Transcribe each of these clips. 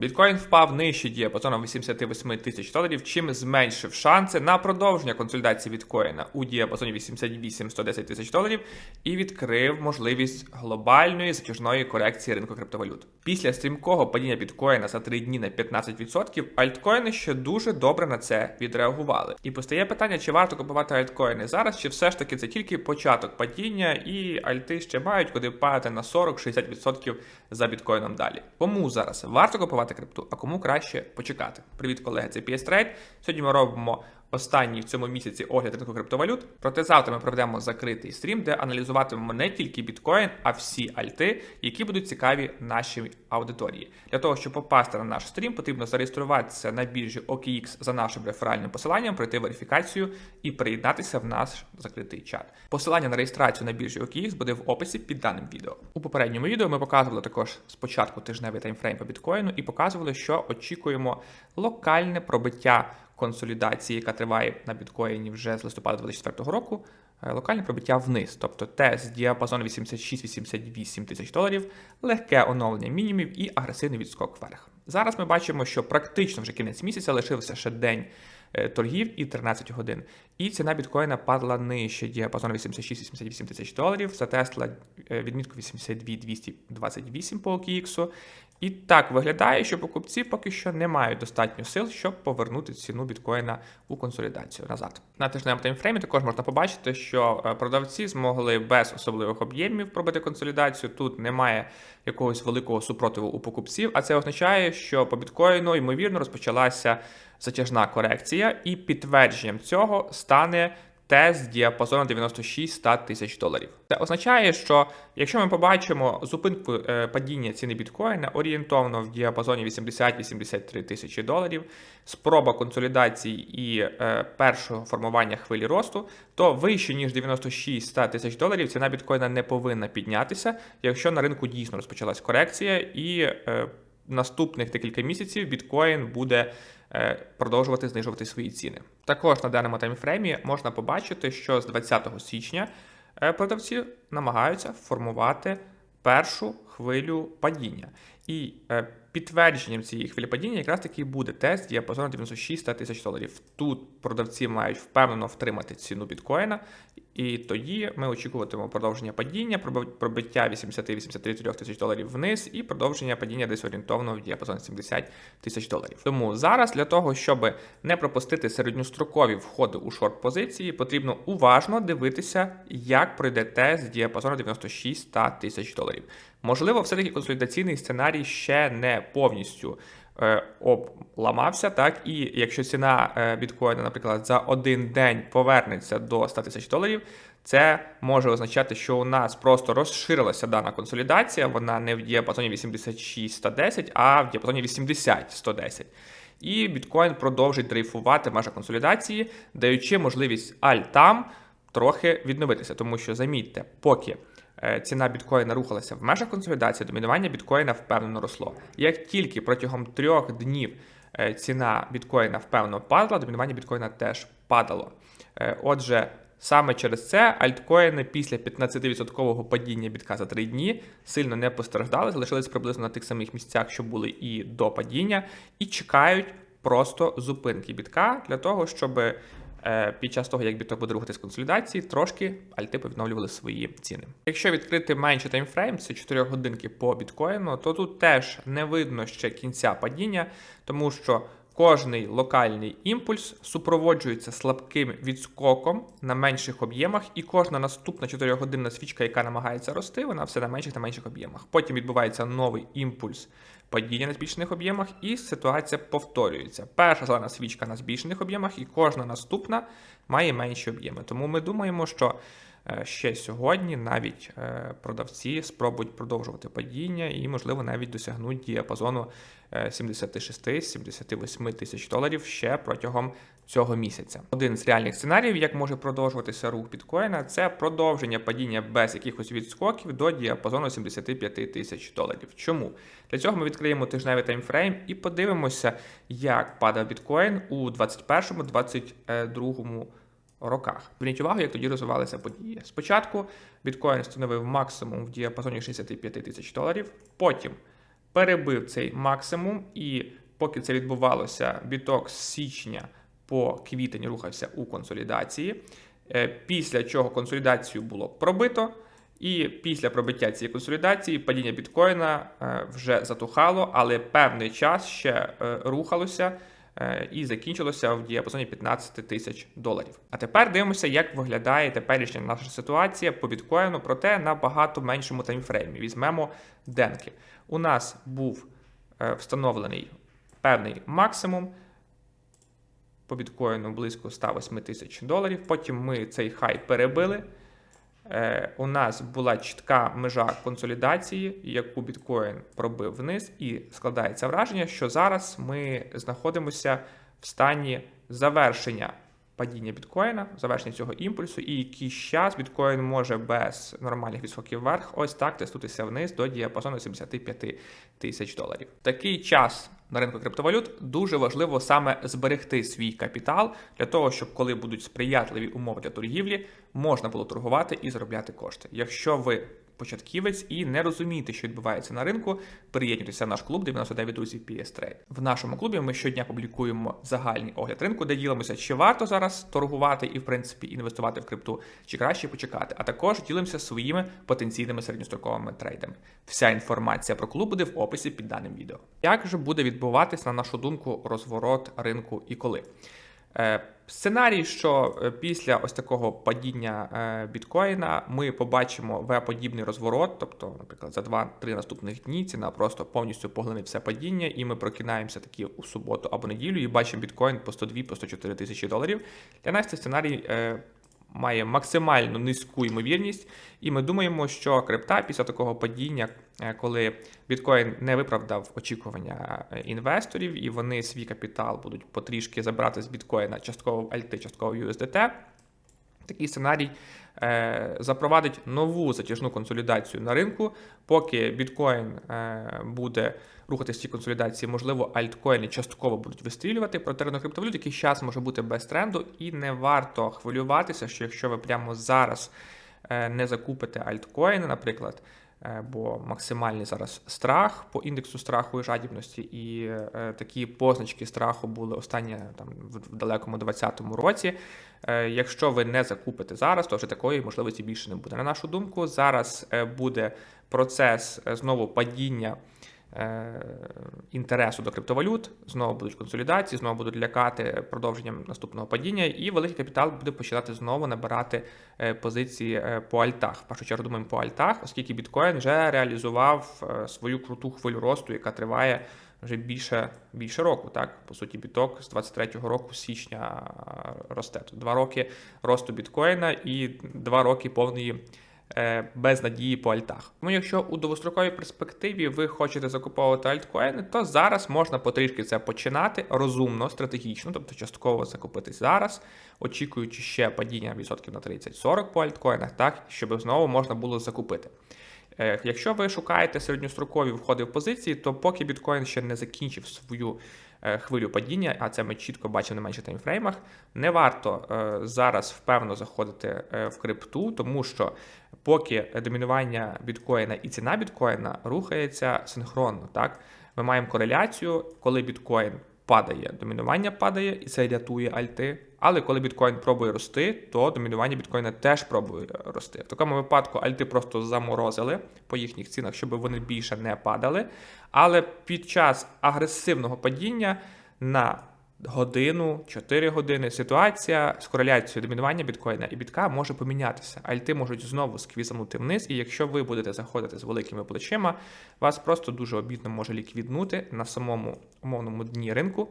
Біткоін впав нижче діапазону 88 тисяч доларів, чим зменшив шанси на продовження консолідації біткоїна у діапазоні 88-110 тисяч доларів і відкрив можливість глобальної затяжної корекції ринку криптовалют. Після стрімкого падіння біткоїна за 3 дні на 15%, альткоїни ще дуже добре на це відреагували. І постає питання, чи варто купувати альткоїни зараз, чи все ж таки це тільки початок падіння, і альти ще мають куди падати на 40-60% за біткоїном далі. Кому зараз варто купувати крипту, а кому краще почекати? Привіт, колеги, це PS Trade. Сьогодні ми робимо останній в цьому місяці огляд ринку криптовалют. Проте завтра ми проведемо закритий стрім, де аналізуватимемо не тільки біткоін, а всі альти, які будуть цікаві нашій аудиторії. Для того, щоб попасти на наш стрім, потрібно зареєструватися на біржі OKX за нашим реферальним посиланням, пройти верифікацію і приєднатися в наш закритий чат. Посилання на реєстрацію на біржі OKX буде в описі під даним відео. У попередньому відео ми показували також спочатку тижневий таймфрейм по біткоїну і показували, що очікуємо локальне пробиття консолідації, яка триває на біткоїні вже з листопада 2024 року. е, Локальне пробиття вниз, тобто тест діапазон 86-88 тисяч доларів, легке оновлення мінімумів і агресивний відскок вверх. Зараз ми бачимо, що практично вже кінець місяця лишився ще день е, торгів і 13 годин. І ціна біткоїна падала нижче діапазону 86-88 тисяч доларів, затесла е, відмітку 82-228 по OKX. І так виглядає, що покупці поки що не мають достатньо сил, щоб повернути ціну біткоїна у консолідацію назад. На тижневому таймфреймі також можна побачити, що е, продавці змогли без особливих об'ємів пробити консолідацію. Тут немає якогось великого супротиву у покупців, а це означає, що по біткоїну ймовірно розпочалася затяжна корекція, і підтвердженням цього стане тест діапазону 96-100 тисяч доларів. Це означає, що якщо ми побачимо зупинку е, падіння ціни біткоїна орієнтовно в діапазоні 80-83 тисячі доларів, спроба консолідації і е, першого формування хвилі росту, то вище ніж 96-100 тисяч доларів ціна біткоїна не повинна піднятися, якщо на ринку дійсно розпочалась корекція і е, наступних декілька місяців біткоін буде е, продовжувати знижувати свої ціни. Також на даному таймфреймі можна побачити, що з 20 січня е, продавці намагаються формувати першу хвилю падіння. І е, підтвердженням цієї хвилі падіння якраз таки буде тест діапазону 96 тисяч доларів. Тут продавці мають впевнено втримати ціну біткоїна, і тоді ми очікуватимемо продовження падіння, пробиття 80-83 тисяч доларів вниз і продовження падіння десь орієнтовно в діапазон 70 тисяч доларів. Тому зараз для того, щоб не пропустити середньострокові входи у шорт позиції, потрібно уважно дивитися, як пройде тест діапазону 96 тисяч доларів. Можливо, все-таки консолідаційний сценарій ще не повністю е, обламався, так і якщо ціна е, біткоїна, наприклад, за один день повернеться до 100 тисяч доларів, це може означати, що у нас просто розширилася дана консолідація. Вона не в діапазоні 86-110, а в діапазоні 80-110. І біткоін продовжить дрейфувати в межах консолідації, даючи можливість альтам трохи відновитися, тому що замітьте, поки е, ціна біткоїна рухалася в межах консолідації, домінування біткоїна впевнено росло. Як тільки протягом трьох днів е, ціна біткоїна впевнено падала, домінування біткоїна теж падало. Е, Отже, саме через це альткоїни після 15% падіння бітка за 3 дні сильно не постраждали, залишились приблизно на тих самих місцях, що були і до падіння, і чекають просто зупинки бітка для того, щоб під час того, як біток буде рухатись консолідації, трошки альти повідновлювали свої ціни. Якщо відкрити менший таймфрейм, це 4 годинки по біткоїну, то тут теж не видно ще кінця падіння, тому що кожний локальний імпульс супроводжується слабким відскоком на менших об'ємах, і кожна наступна 4-годинна свічка, яка намагається рости, вона все на менших та менших об'ємах. Потім відбувається новий імпульс падіння на збільшених об'ємах, і ситуація повторюється. Перша зелена свічка на збільшених об'ємах, і кожна наступна має менші об'єми. Тому ми думаємо, що ще сьогодні навіть е, продавці спробують продовжувати падіння і, можливо, навіть досягнуть діапазону е, 76-78 тисяч доларів ще протягом цього місяця. Один з реальних сценаріїв, як може продовжуватися рух біткоїна, це продовження падіння без якихось відскоків до діапазону 75 тисяч доларів. Чому? Для цього ми відкриємо тижневий таймфрейм і подивимося, як падав біткоін у 2021-2022 роках. Зверніть увагу, як тоді розвивалися події. Спочатку біткоін становив максимум в діапазоні 65 тисяч доларів, потім перебив цей максимум, і поки це відбувалося, біток з січня по квітень рухався у консолідації. Е, Після чого консолідацію було пробито, і після пробиття цієї консолідації падіння біткоїна е, вже затухало, але певний час ще е, рухалося і закінчилося в діапазоні 15 тисяч доларів. А тепер дивимося, як виглядає теперішня наша ситуація по біткоїну, проте на багато меншому таймфреймі. Візьмемо денки. У нас був е, встановлений певний максимум по біткоїну близько 108 тисяч доларів. Потім ми цей хай перебили. Е, у нас була чітка межа консолідації, яку біткоін пробив вниз, і складається враження, що зараз ми знаходимося в стані завершення падіння біткоїна, завершення цього імпульсу, і якийсь час біткоін може без нормальних відскоків вверх ось так тестутися вниз до діапазону 75 тисяч доларів. Такий час на ринку криптовалют дуже важливо саме зберегти свій капітал для того, щоб коли будуть сприятливі умови для торгівлі, можна було торгувати і заробляти кошти. Якщо ви початківець і не розумієте, що відбувається на ринку, приєднуйтеся в наш клуб 99 друзів PS Trade. В нашому клубі ми щодня публікуємо загальний огляд ринку, де ділимося, чи варто зараз торгувати і, в принципі, інвестувати в крипту, чи краще почекати. А також ділимося своїми потенційними середньостроковими трейдами. Вся інформація про клуб буде в описі під даним відео. Як же буде відбуватись, на нашу думку, розворот ринку і коли? Е, Сценарій, що е, після ось такого падіння е, біткоїна ми побачимо V-подібний розворот, тобто, наприклад, за 2-3 наступних дні ціна просто повністю поглине все падіння, і ми прокинаємося такі у суботу або неділю і бачимо біткоін по 102 по 104 тисячі доларів. Для нас цей сценарій має максимально низьку ймовірність, і ми думаємо, що крипта після такого падіння, е, коли біткоін не виправдав очікування е, інвесторів, і вони свій капітал будуть потрішки забрати з біткоїна частково альти, частково USDT, Такий сценарій запровадить нову затяжну консолідацію на ринку, поки біткоін е, буде рухатися в цій консолідації, можливо, альткоїни частково будуть вистрілювати. Проте ринок криптовалют якийсь час може бути без тренду, і не варто хвилюватися, що якщо ви прямо зараз е, не закупите альткоїни, наприклад. Е, Бо максимальний зараз страх по індексу страху і жадібності, і е, такі позначки страху були останні там в далекому далекому 2020 році. Е, Якщо ви не закупите зараз, то вже такої можливості більше не буде. На нашу думку, зараз буде процес знову падіння інтересу до криптовалют, знову будуть консолідації, знову будуть лякати продовженням наступного падіння, і великий капітал буде починати знову набирати е, позиції е, по альтах. В першу чергу думаємо по альтах, оскільки біткоін вже реалізував е, свою круту хвилю росту, яка триває вже більше, більше року. Так, по суті, біток з 23-го року січня е, росте. Два роки росту біткоїна і два роки повної. Е, Без надії по альтах. Тому якщо у довгостроковій перспективі ви хочете закуповувати альткоїни, то зараз можна потрішки це починати розумно, стратегічно, тобто частково закупитись зараз, очікуючи ще падіння відсотків на 30-40 по альткоїнах, так щоб знову можна було закупити. Е, Якщо ви шукаєте середньострокові входи в позиції, то поки біткоін ще не закінчив свою хвилю падіння, а це ми чітко бачимо на менше таймфреймах, не варто е, зараз впевно заходити е, в крипту, тому що поки домінування біткоїна і ціна біткоїна рухається синхронно, так? Ми маємо кореляцію, коли біткоін падає, домінування падає, і це рятує альти. Але коли біткоін пробує рости, то домінування біткоїна теж пробує рости. В такому випадку альти просто заморозили по їхніх цінах, щоб вони більше не падали. Але під час агресивного падіння на годину, 4 години ситуація з кореляцією домінування біткоїна і бітка може помінятися. Альти можуть знову сквізанути вниз, і якщо ви будете заходити з великими плечима, вас просто дуже обідно може ліквіднути на самому умовному дні ринку.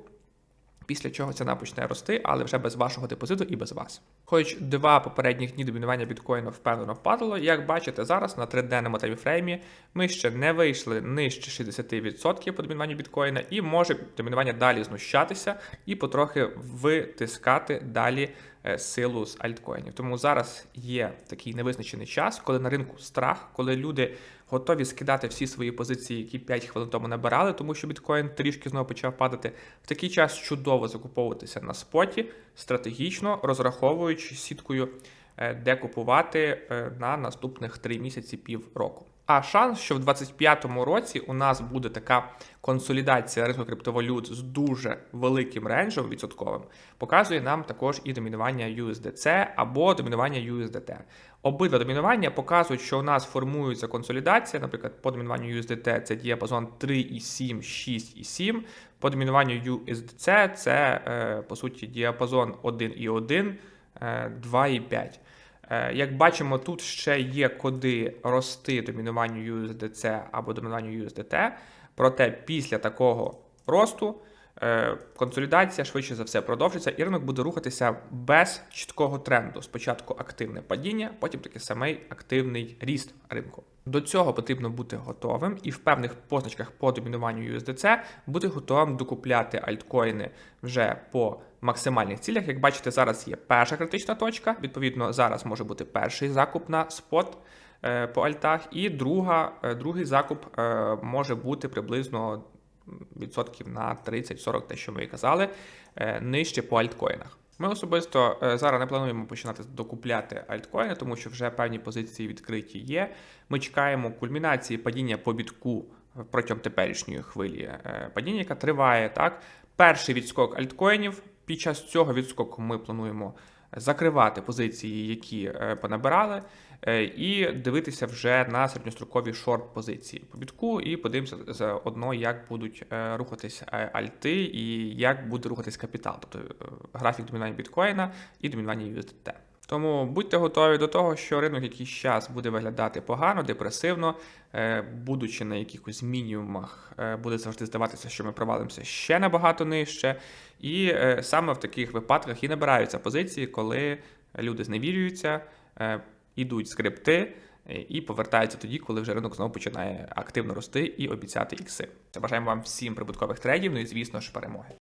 Після чого ціна почне рости, але вже без вашого депозиту і без вас. Хоч два попередніх дні домінування біткоїну впевнено впадало, як бачите, зараз на триденному таймфреймі ми ще не вийшли нижче 60% по домінуванню біткоїна, і може домінування далі знущатися і потрохи витискати далі е, силу з альткоїнів. Тому зараз є такий невизначений час, коли на ринку страх, коли люди готові скидати всі свої позиції, які 5 хвилин тому набирали, тому що біткоін трішки знову почав падати. В такий час чудово закуповуватися на споті, стратегічно розраховуючи сіткою, е, де купувати е, на наступних 3 місяці пів року. А шанс, що в 2025 році у нас буде така консолідація ринку криптовалют з дуже великим ренджем відсотковим, показує нам також і домінування USDC або домінування USDT. Обидва домінування показують, що у нас формується консолідація. Наприклад, по домінуванню USDT це діапазон 3,7, 6,7. По домінуванню USDC це е, по суті діапазон 1,1, е, 2,5. Е, Як бачимо, тут ще є куди рости домінуванню USDC або домінуванню USDT, проте після такого росту е, консолідація швидше за все продовжиться, і ринок буде рухатися без чіткого тренду. Спочатку активне падіння, потім такий самий активний ріст ринку. До цього потрібно бути готовим і в певних позначках по домінуванню USDC бути готовим докупляти альткоїни вже по максимальних цілях. Як бачите, зараз є перша критична точка. Відповідно, зараз може бути перший закуп на спот е, по альтах, і друга, е, другий закуп е, може бути приблизно відсотків на 30-40, те, що ми і казали, нижче по альткоїнах. Ми особисто зараз не плануємо починати докупляти альткоїни, тому що вже певні позиції відкриті є. Ми чекаємо кульмінації падіння по бітку протягом теперішньої хвилі падіння, яка триває так. Перший відскок альткоїнів. Під час цього відскоку ми плануємо закривати позиції, які е, понабирали, е, і дивитися вже на середньострокові шорт-позиції по бітку, і подивимося заодно, як будуть е, рухатись е, альти і як буде рухатись капітал, тобто е, графік домінування біткоїна і домінування USDT. Тому будьте готові до того, що ринок якийсь час буде виглядати погано, депресивно, е, будучи на якихось мінімумах, е, буде завжди здаватися, що ми провалимося ще набагато нижче. І е, саме в таких випадках і набираються позиції, коли люди зневірюються, ідуть скрипти і повертаються тоді, коли вже ринок знову починає активно рости і обіцяти ікси. Бажаємо вам всім прибуткових трейдів, ну і звісно ж перемоги.